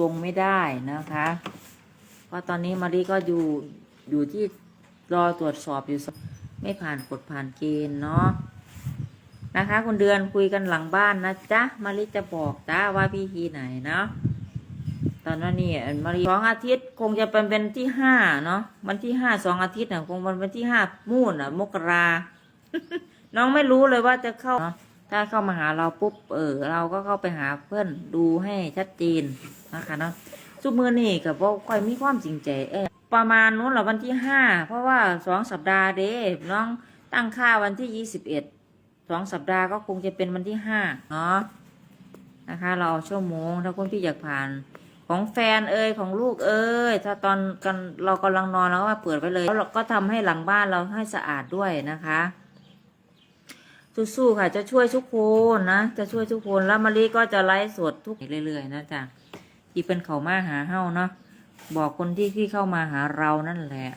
รงๆไม่ได้นะคะ เพราะตอนนี้มารีก็อยู่อยู่ที่รอตรวจสอบอยู่ ไม่ผ่านกฎผ่านเกณฑ์เนาะนะคะ คุณเดือนคุยกันหลังบ้านนะจ๊ะมารีจะบอกจ้าว่าพิธีไหนเนาะตอนนั้นนี่มารีสองอาทิตย์คงจะเป็นเป็นที่ห้าเนาะวันที่ห้าสองอาทิตย์น่ะคงวันวันที่ห้ามู่นอะมกรา น้องไม่รู้เลยว่าจะเข้าถ้าเข้ามาหาเราปุ๊บเออเราก็เข้าไปหาเพื่อนดูให้ชัดเจน นะคะเนาะซุมือนี่กับว่าค่อยมีความจริงใจเออประมาณนู้นแหละวันที่ห้าเพราะว่าสองสัปดาห์เด้น้องตั้งค่าวันที่ยี่สิบเอ็ดสองสัปดาห์ก็คงจะเป็นวันที่ห้าเนาะนะคะ เราเอาชั่วโมงถ้าคุณพี่อยากผ่านของแฟนเอ่ยของลูกเอ่ยถ้าตอนกันเรากำลังนอนเราก็มาเปิดไปเลยแล้วเราก็ทำให้หลังบ้านเราให้สะอาดด้วยนะคะสู้ๆค่ะจะช่วยทุกคนนะจะช่วยทุกคนแล้วมารีก็จะไลฟ์สดทุกเรื่อยๆนะจ๊ะ ที่เป็นเขามาหาเฮาเนาะบอกคนที่ที่เข้ามาหาเรานั่นแหละ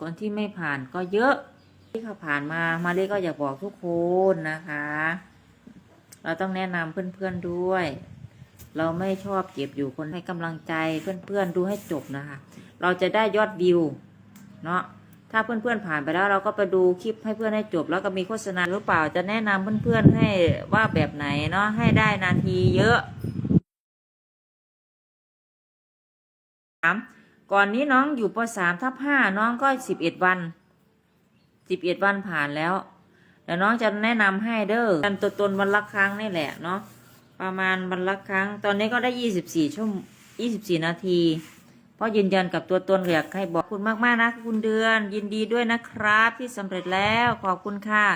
คนที่ไม่ผ่านก็เยอะ ที่เขาผ่านมามารีก็อยากบอกทุกคนนะคะ เราต้องแนะนำเพื่อนๆด้วย เราไม่ชอบเก็บอยู่คนให้กำลังใจเพื่อนๆดูให้จบนะคะ เราจะได้ยอดวิว เนาะ ถ้าเพื่อนๆผ่านไปแล้วเราก็ไปดูคลิปให้เพื่อนให้จบ แล้วก็มีโฆษณาหรือเปล่าจะแนะนำเพื่อนๆให้ว่าแบบไหนเนาะให้ได้นาทีเยอะสามก่อนนี้น้องอยู่ปสามทับห้าน้องก็สิบเอ็ดวันสิบเอ็ดวันผ่านแล้วเดี๋ยวน้องจะแนะนำให้เด้อกันตัวตนวันละครั้งนี่แหละเนาะประมาณวันละครั้ง ตอนนี้ก็ได้ยี่สิบสี่ชั่วโมงยี่สิบสี่นาที พราะยืนยันกับตัวตนอยากให้บอกคุณมากๆนะคุณเดือน ยินดีด้วยนะครับที่สำเร็จแล้วขอบคุณค่ะ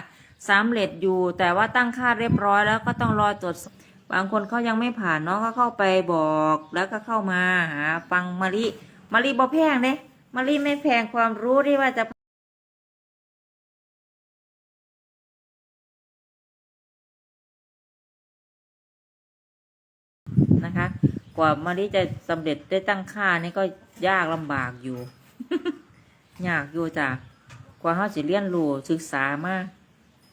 สำเร็จอยู่ แต่ว่าตั้งค่าเรียบร้อยแล้วก็ต้องรอตรวจบางคนเขายังไม่ผ่านเนาะก็เข้าไปบอกแล้วก็เข้ามาหาฟังมาริมาริบ่แพงเด้มาริไม่แพงความรู้ที่ว่าจะ ว่ามาริจะสำเร็จได้ตั้งค่านี่ก็ยากลำบากอยู่ ยากอยู่จ้ะกว่าเขาสิเรียนรู้ศึกษามาก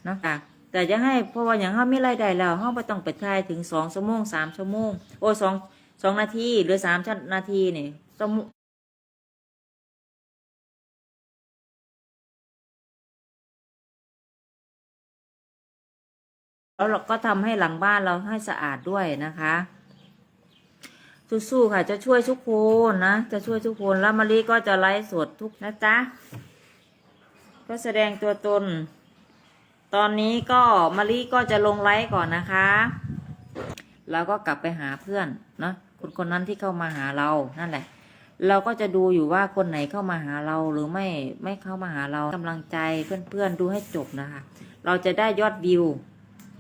เนาะจ้ะแต่จะให้เพราะว่าอย่างเขาไม่รายได้แล้วเขาไม่ต้องไปทายถึงสองชั่วโมงสามชั่วโมงโอ้สองสองนาทีหรือสามนาทีนี่ชั่วโมงแล้วเราก็ทำให้หลังบ้านเราให้สะอาดด้วยนะคะ สู้ๆค่ะ จะช่วยทุกคนนะ จะช่วยทุกคน แล้วมารีก็จะไลฟ์สดทุกนะจ๊ะ ก็แสดงตัวตน ตอนนี้ก็มารีก็จะลงไลฟ์ก่อนนะคะเราก็กลับไปหาเพื่อนเนาะคนคนนั้นที่เข้ามาหาเรา นั่นแหละ เราก็จะดูอยู่ว่าคนไหนเข้ามาหาเราหรือไม่ไม่เข้ามาหาเรากำลังใจเพื่อนๆดูให้จบนะคะ เราจะได้ยอดวิว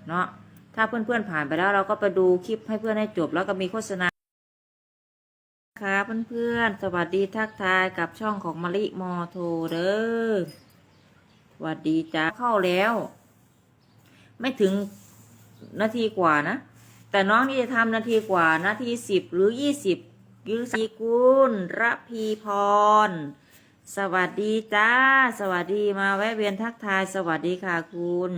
เนาะถ้าเพื่อนๆผ่านไปแล้วเราก็ไปดูคลิปให้เพื่อนให้จบ แล้วก็มีโฆษณา ค่ะเพื่อนๆ สวัสดีทักทายกับช่องของมะลิมอโทเด้อสวัสดีจ้าเข้าแล้ว ไม่ถึงนาทีกว่านะ แต่น้องนี่จะทำนาทีกว่า นาทีสิบหรือยี่สิบยุสีกุลระพีพร สวัสดีจ้า สวัสดีมาแวะเวียนทักทาย สวัสดีค่ะคุณ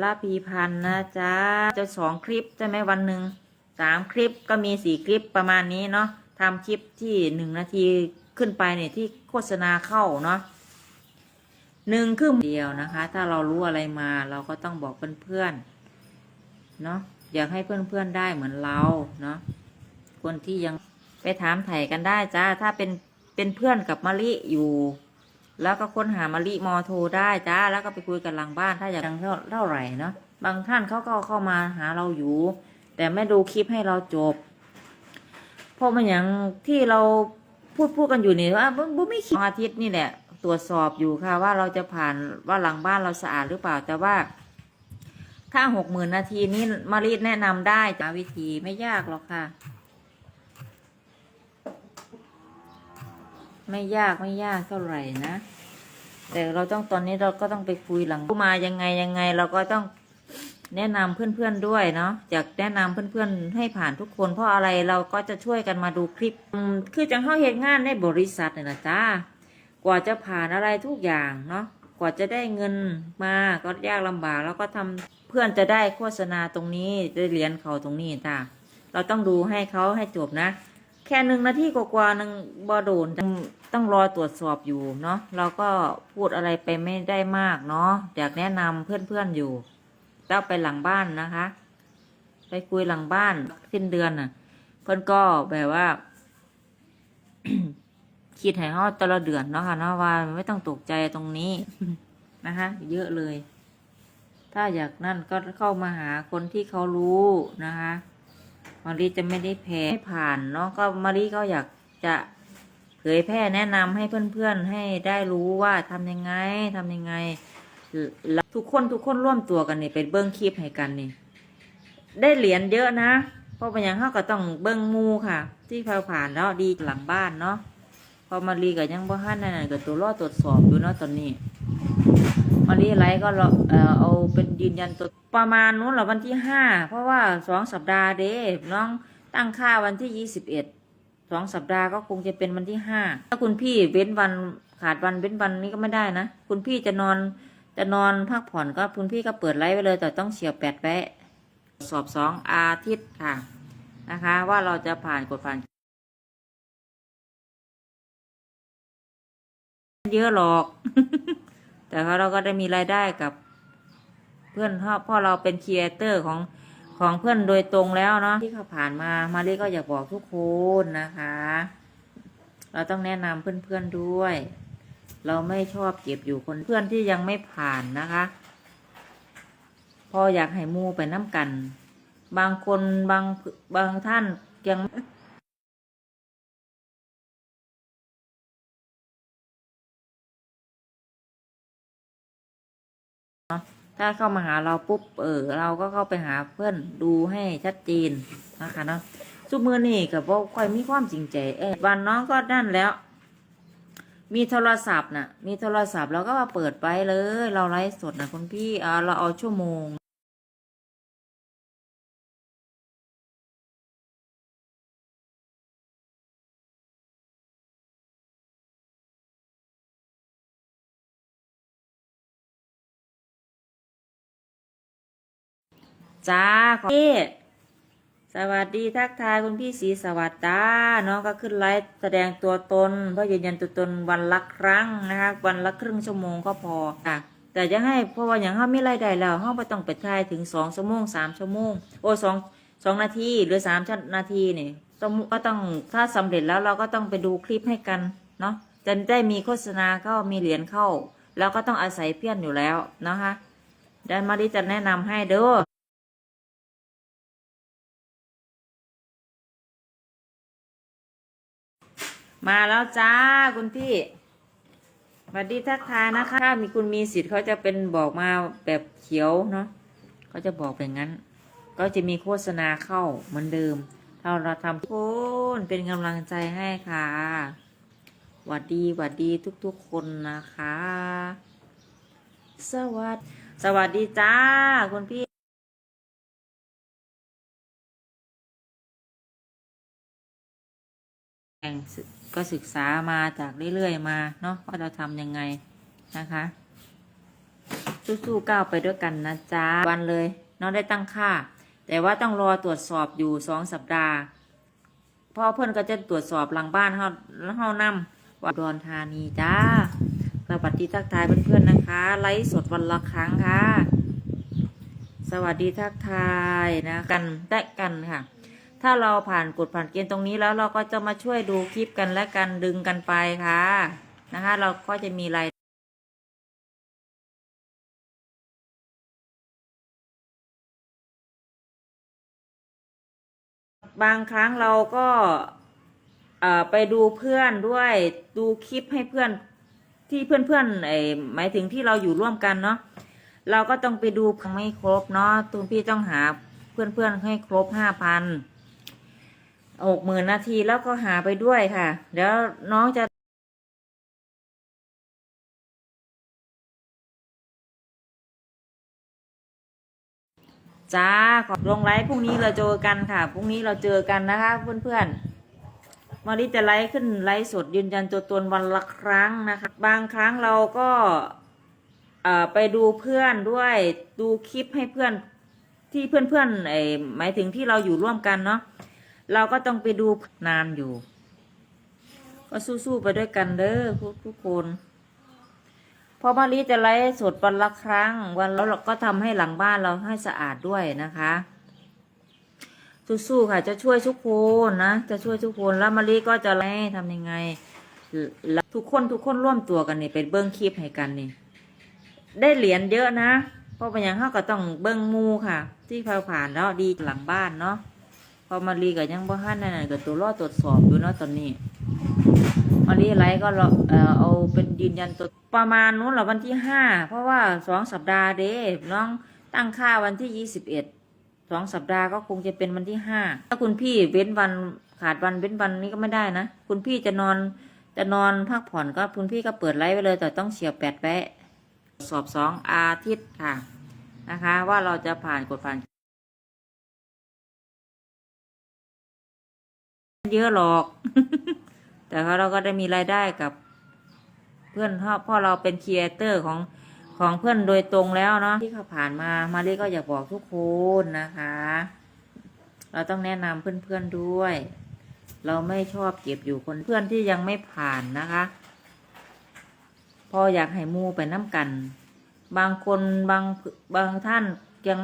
ระพีพันนะจ้าจะสองคลิปใช่ไหมวันหนึ่งสามคลิปก็มีสี่คลิปประมาณนี้เนาะ ทำคลิปที่หนึ่งนาทีขึ้นไปเนี่ยที่โฆษณาเข้าเนาะหนึ่งครึ่งเดียวนะคะ ถ้าเรารู้อะไรมาเราก็ต้องบอกเพื่อนๆเนาะอยากให้เพื่อนๆได้เหมือนเราเนาะคนที่ยังไปถามไถ่กันได้จ้าถ้าเป็นเป็นเพื่อนกับมะลิอยู่ แล้วก็ค้นหามะลิมอโทรได้จ้าแล้วก็ไปคุยกันหลังบ้านถ้าอยากดังเท่าเท่าไหร่เนาะบางท่านเขาก็เข้ามาหาเราอยู่ แต่ไม่ดูคลิปให้เราจบ เพราะมันอย่างที่เราพูดพูดกันอยู่นี่ว่าบุไม่คิดอาทิตย์นี่แหละ ตรวจสอบอยู่ค่ะ ว่าเราจะผ่านว่าหลังบ้านเราสะอาดหรือเปล่า แต่ว่า ถ้าหกหมื่นนาทีนี้มารีดแนะนำได้จ้าวิธีไม่ยากหรอกค่ะ ไม่ยากไม่ยากเท่าไหร่นะแต่เราต้องตอนนี้เราก็ต้องไปคุยหลังมายังไงยังไง เราก็ต้อง แนะนำเพื่อนๆด้วยเนาะอยากแนะนำเพื่อนๆให้ผ่านทุกคนเพราะอะไรเราก็จะช่วยกันมาดูคลิปคือจังเข้าเหตุงานในบริษัทเนี่ยนะจ้ากว่าจะผ่านอะไรทุกอย่างเนาะกว่าจะได้เงินมาก็ยากลำบากแล้วก็ทำเพื่อนจะได้โฆษณาตรงนี้ได้เหรียญเขาตรงนี้จ้าเราต้องดูให้เขาให้จบนะ แค่หนึ่งนาทีกว่าๆนึงบอโดนต้องต้องรอตรวจสอบอยู่เนาะเราก็พูดอะไรไปไม่ได้มากเนาะอยากแนะนำเพื่อนๆอยู่ แล้วไปหลังบ้านนะคะ ไปคุยหลังบ้านสิ้นเดือนน่ะ เพื่อนก็แบบว่าคิดให้เขาแตละเดือนเนาะค่ะเนาะว่าไม่ต้องตกใจตรงนี้นะคะ เยอะเลย ถ้าอยากนั่นก็เข้ามาหาคนที่เขารู้นะคะมารีจะไม่ได้แพ้ไม่ผ่านเนาะก็มารีก็อยากจะเผยแพร่แนะนำให้เพื่อนๆให้ได้รู้ว่าทำยังไงทำยังไง ทุกคนทุกคนร่วมตัวกันนี่เป็นเบิ้งคลิปให้กันนี่ ได้เหรียญเยอะนะ เพราะเป็นอย่างเขาก็ต้องเบิ้งมูค่ะ ที่ผ่านผ่านแล้วดีหลังบ้านเนาะพอมารีกับยังบ่ฮันนั่นนะก็ตัวรอตรวจสอบอยู่เนาะตอนนี้มารีไลฟ์ก็เราเอ่อเอาเป็นยืนยันตัวประมาณนู้นเหรอวันที่ห้าเพราะว่าสองสัปดาห์เด้น้องตั้งค่าวันที่ยี่สิบเอ็ดสองสัปดาห์ก็คงจะเป็นวันที่ห้าถ้าคุณพี่เว้นวันขาดวันเว้นวันนี้ก็ไม่ได้นะ คุณพี่จะนอน จะนอนพักผ่อนก็คุณพี่ก็เปิดไลฟ์ไว้เลยแต่ต้องเฉียวแปดแวะสอบสองอาทิตย์ค่ะนะคะ ว่าเราจะผ่านกดผ่าน เยอะหรอก แต่เราก็ได้มีรายได้กับ เพื่อนเพราะเพราเราเป็นครีเอเตอร์ของของเพื่อนโดยตรงแล้วเนาะที่เขาผ่านมามารีก็อยากบอกทุกคนนะคะ เราต้องแนะนำเพื่อนๆด้วย เราไม่ชอบเก็บอยู่คนเพื่อนที่ยังไม่ผ่านนะคะ พออยากให้มูไปน้ำกัน บางคนบางบางท่านยังถ้าเข้ามาหาเราปุ๊บเออเราก็เข้าไปหาเพื่อนดูให้ชัดเจนนะคะเนาะซุมือนี่กับว่าค่อยมีความจริงใจเออวันน้องก็นั่นแล้ว มีโทรศัพท์น่ะ มีโทรศัพท์เราก็มาเปิดไปเลย เราไลฟ์สดนะคุณพี่เออเราเอาชั่วโมง จ้า ขอพี่ สวัสดีทักทายคุณพี่ศรีสวัสดิ์จ้าน้องก็ขึ้นไลฟ์แสดงตัวตนเพื่อยืนยันตัวตนวันละครั้งนะคะวันละครึ่งชั่วโมงก็พอค่ะแต่จะให้เพราะว่าอย่างเขาไม่รายได้แล้วเขาไม่ต้องไปทายถึงสองชั่วโมงสามชั่วโมงโอ้สองสองนาทีหรือสามนาทีเนี่ต้องก็ต้องถ้าสำเร็จแล้วเราก็ต้องไปดูคลิปให้กันเนาะจะได้มีโฆษณาเข้ามีเหรียญเข้า แล้วก็ต้องอาศัยเพื่อนอยู่แล้วนะคะดี๋ยวมาดิจะแนะนำให้เด้อ มาแล้วจ้าคุณพี่สวัสดีทักทายนะคะถ้ามีคุณมีสิทธิ์เขาจะเป็นบอกมาแบบเขียวเนาะเขาจะบอกแบบนั้น ก็จะมีโฆษณาเข้าเหมือนเดิม ถ้าเราทำทุกคนเป็นกำลังใจให้ค่ะหวัดดีหวัดดีทุกๆคนนะคะ สวัสดีสวัสดีจ้าคุณพี่ งก็ศึกษามาจากเรื่อยๆมาเนาะว่าเราทำยังไงนะคะ สู้ๆก้าวไปด้วยกันนะจ๊ะวันเลยน้องได้ตั้งค่า แต่ว่าต้องรอตรวจสอบอยู่สองสัปดาห์พ่อเพื่อนก็จะตรวจสอบหลังบ้านเขาแล้วเขานำว่าอุดรธานีจ้าสวัสดีทักทายเพื่อนๆนะคะ ไลฟ์สดวันละครั้งค่ะ สวัสดีทักทายนะกันได้กันค่ะ ถ้าเราผ่านกฎผ่านเกณฑ์ตรงนี้แล้วเราก็จะมาช่วยดูคลิปกันและกันดึงกันไปค่ะนะคะ เราก็จะมีรายบางครั้งเราก็ไปดูเพื่อนด้วยดูคลิปให้เพื่อนที่เพื่อนเพื่อนๆไอหมายถึงที่เราอยู่ร่วมกันเนาะเราก็ต้องไปดูไม่ครบเนาะตุนพี่ต้องหาเพื่อนเพื่อนๆให้ครบห้าพัน หกหมื่นนาทีแล้วก็หาไปด้วยค่ะ เดี๋ยวน้องจะจ้าขอลงไลฟ์พรุ่งนี้เราเจอกันค่ะ พรุ่งนี้เราเจอกันนะคะเพื่อนๆมาริจะไลฟ์ขึ้นไลฟ์สดยืนยันตัวตนวันละครั้งนะคะ บางครั้งเราก็ไปดูเพื่อนด้วยดูคลิปให้เพื่อนที่เพื่อนๆไอหมายถึงที่เราอยู่ร่วมกันเนาะ เราก็ต้องไปดูนานอยู่ ก็สู้ๆไปด้วยกันเด้อทุกทุกคนพอมารีจะไลฟ์สดวันละครั้ง วันแล้วเราก็ทำให้หลังบ้านเราให้สะอาดด้วยนะคะสู้ๆค่ะ จะช่วยทุกคนนะจะช่วยทุกคนแล้วมารีก็จะไล่ทำยังไงทุกคนทุกคนร่วมตัวกันนี่เป็นเบิ้งคลิปให้กันนี่ ได้เหรียญเยอะนะ เพราะเป็นอย่างเขาก็ต้องเบิ้งมูค่ะ ที่ผ่านแล้วดีหลังบ้านเนาะ พอมารีก็ยังบ่ฮั่นนั่นนะก็ตัวรอตรวจสอบอยู่เนาะตอนนี้มารีไลฟ์ก็เราเออเอาเป็นยืนยันตัวประมาณนู้นเหรอวันที่ห้าเพราะว่าสองสัปดาห์เด้น้องตั้งค่าวันที่ยี่สิบเอ็ดสองสัปดาห์ก็คงจะเป็นวันที่ห้าถ้าคุณพี่เว้นวันขาดวันเว้นวันนี้ก็ไม่ได้นะ คุณพี่จะนอนจะนอนพักผ่อนก็คุณพี่ก็เปิดไลฟ์ไปเลย แต่ต้องเสียบแปดแปะสอบสองอาทิตย์ค่ะนะคะ ว่าเราจะผ่านกดผ่าน เยอะหรอก แต่ว่าเราก็ได้มีรายได้กับ เพื่อนเพราะพ่อเราเป็นครีเอเตอร์ของของเพื่อนโดยตรงแล้วเนาะที่เขาผ่านมามารีก็อยากบอกทุกคนนะคะ เราต้องแนะนำเพื่อนๆด้วย เราไม่ชอบเก็บอยู่คนเพื่อนที่ยังไม่ผ่านนะคะพออยากให้มูไปน้ำกัน บางคนบางบางท่านยัง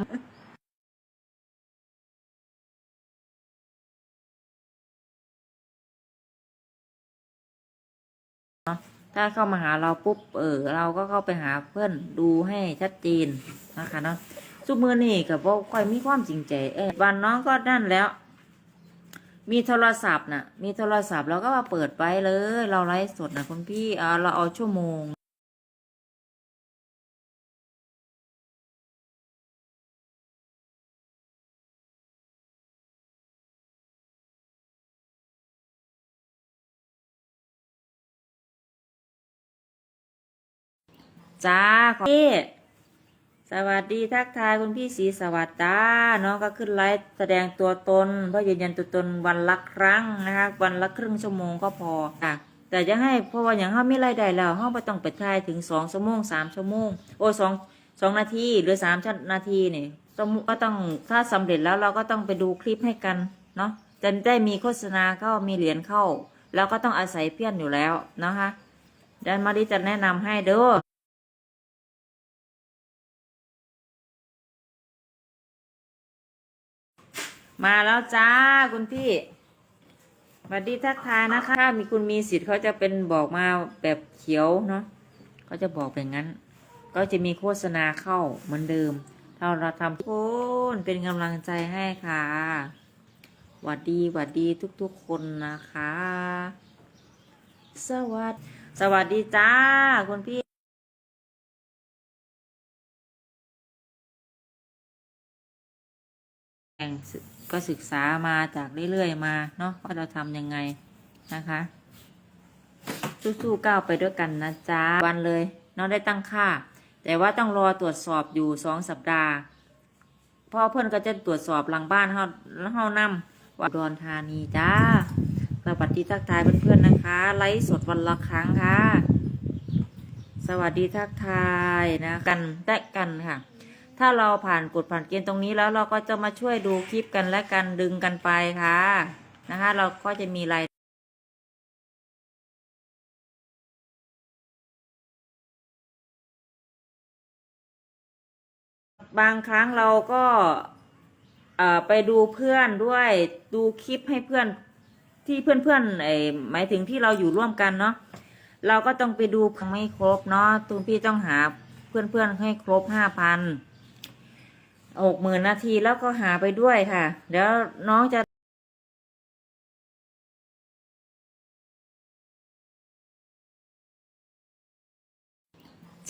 ถ้าเข้ามาหาเราปุ๊บเออเราก็เข้าไปหาเพื่อนดูให้ชัดเจนนะคะเนาะซุมือนี่กับว่าค่อยมีความจริงใจเออวันน้องก็นั่นแล้ว มีโทรศัพท์น่ะ มีโทรศัพท์เราก็มาเปิดไปเลย เราไลฟ์สดนะคุณพี่เออเราเอาชั่วโมง จ้าขอพี่สวัสดีทักทายคุณพี่สีสวัสดิ์จ้าน้องก็ขึ้นไลฟ์แสดงตัวตนเพื่อยืนยันตัวตนวันละครั้งนะคะวันละครึ่งชั่วโมงก็พอค่ะแต่จะให้เพราะว่าอย่างเขาไม่รายได้แล้วเขาไม่ต้องไปทายถึงสองชั่วโมงสามชั่วโมงโอ้สองสองนาทีหรือสามนาทีเนี่ยต้องก็ต้องถ้าสำเร็จแล้วเราก็ต้องไปดูคลิปให้กันเนาะจะได้มีโฆษณาเข้ามีเหรียญเข้า แล้วก็ต้องอาศัยเพื่อนอยู่แล้วนะคะดี๋ยวมาดิจะแนะนำให้เด้อ มาแล้วจ้าคุณพี่สวัสดีทักทายนะคะถ้ามีคุณมีสิทธิ์เขาจะเป็นบอกมาแบบเขียวเนาะเขาจะบอกแบบนั้น ก็จะมีโฆษณาเข้าเหมือนเดิม ถ้าเราทำทุกคนเป็นกำลังใจให้ค่ะหวัดดีหวัดดีทุกๆคนนะคะ สวัสดีสวัสดีจ้าคุณพี่แอง ก็ศึกษามาจากเรื่อยๆมาเนาะว่าเราทำยังไงนะคะ สู้ๆก้าวไปด้วยกันนะจ๊ะวันเลยน้องได้ตั้งค่า แต่ว่าต้องรอตรวจสอบอยู่สองสัปดาห์พ่อเพื่อนก็จะตรวจสอบหลังบ้านเขาเฮานำว่าอุดรธานีจ้าสวัสดีทักทายเพื่อนๆนะคะ ไลฟ์สดวันละครั้งค่ะ สวัสดีทักทายนะกันและกันค่ะ ถ้าเราผ่านกฎผ่านเกณฑ์ตรงนี้แล้วเราก็จะมาช่วยดูคลิปกันและกันดึงกันไปค่ะนะคะ เราก็จะมีรายบางครั้งเราก็ไปดูเพื่อนด้วยดูคลิปให้เพื่อนที่เพื่อนเพื่อนๆไอหมายถึงที่เราอยู่ร่วมกันเนาะเราก็ต้องไปดูไม่ครบเนาะตุนพี่ต้องหาเพื่อนเพื่อนๆให้ครบห้าพัน หกหมื่นนาทีแล้วก็หาไปด้วยค่ะ เดี๋ยวน้องจะ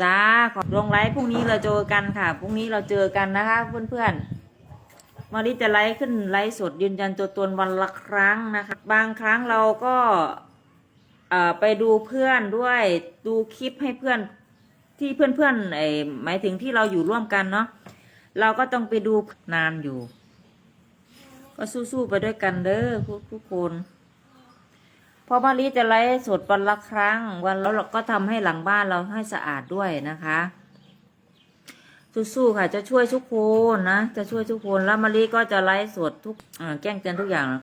จ้าขอลงไลฟ์พรุ่งนี้เราเจอกันค่ะ พรุ่งนี้เราเจอกันนะคะเพื่อนๆมาริจะไลฟ์ขึ้นไลฟ์สดยืนยันตัวตนวันละครั้งนะคะ บางครั้งเราก็ไปดูเพื่อนด้วยดูคลิปให้เพื่อนที่เพื่อนๆไอหมายถึงที่เราอยู่ร่วมกันเนาะ เราก็ต้องไปดูนานอยู่ ก็สู้ๆไปด้วยกันเด้อทุกทุกคนพอมารีจะไลฟ์สดวันละครั้ง วันแล้วเราก็ทำให้หลังบ้านเราให้สะอาดด้วยนะคะสู้ๆค่ะ จะช่วยทุกคนนะ จะช่วยทุกคนแล้วมะลิก็จะไลฟ์สดทุกอ่าแจ้งเตือนทุกอย่าง